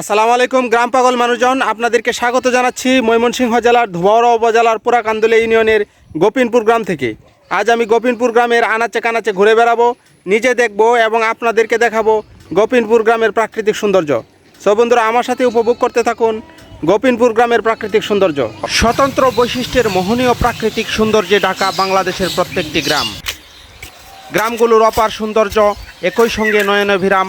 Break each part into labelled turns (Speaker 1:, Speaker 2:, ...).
Speaker 1: আসসালামু আলাইকুম, গ্রাম পাগল মানুষজন, আপনাদেরকে স্বাগত জানাচ্ছি ময়মনসিংহ জেলার ধোবাউড়া উপজেলার পুরাকান্দুলে ইউনিয়নের গোপিনপুর গ্রাম থেকে। আজ আমি গোপিনপুর গ্রামের আনাচে কানাচে ঘুরে বেড়াবো, নিজে দেখব এবং আপনাদেরকে দেখাবো গোপিনপুর গ্রামের প্রাকৃতিক সৌন্দর্য। সব বন্ধুরা, আমার সাথে উপভোগ করতে থাকুন গোপিনপুর গ্রামের প্রাকৃতিক সৌন্দর্য। স্বতন্ত্র বৈশিষ্ট্যের মোহনীয় প্রাকৃতিক সৌন্দর্যে ঢাকা বাংলাদেশের প্রত্যেকটি গ্রাম। গ্রামগুলোর অপার সৌন্দর্য, একই সঙ্গে নয়নভিরাম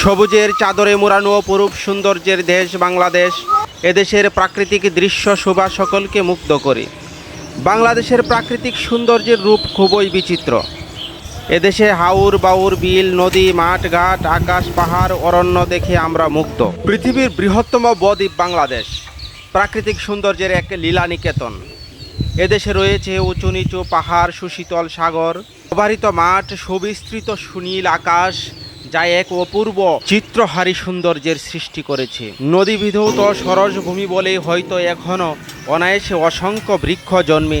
Speaker 1: সবুজের চাদরে মোড়ানো অপরূপ সৌন্দর্যের দেশ বাংলাদেশ, এদেশের প্রাকৃতিক দৃশ্য শোভা সকলকে মুগ্ধ করে। বাংলাদেশের প্রাকৃতিক সৌন্দর্যের রূপ খুবই বিচিত্র। এদেশে হাউর বাউর বিল, নদী, মাঠ, ঘাট, আকাশ, পাহাড়, অরণ্য দেখে আমরা মুগ্ধ। পৃথিবীর বৃহত্তম বদ্বীপ বাংলাদেশ, প্রাকৃতিক সৌন্দর্যের এক লীলা নিকেতন এদেশে রয়েছে উঁচু নিচু পাহাড়, সুশীতল সাগর, অবারিত মাঠ, সুবিস্তৃত সুনীল আকাশ যা এক অপূর্ব চিত্রহারী সৌন্দর্যের সৃষ্টি করেছে। নদী বিধৌত সরস ভূমি বলে হয়তো এখনও অনায়াসে অসংখ্য বৃক্ষ জন্মে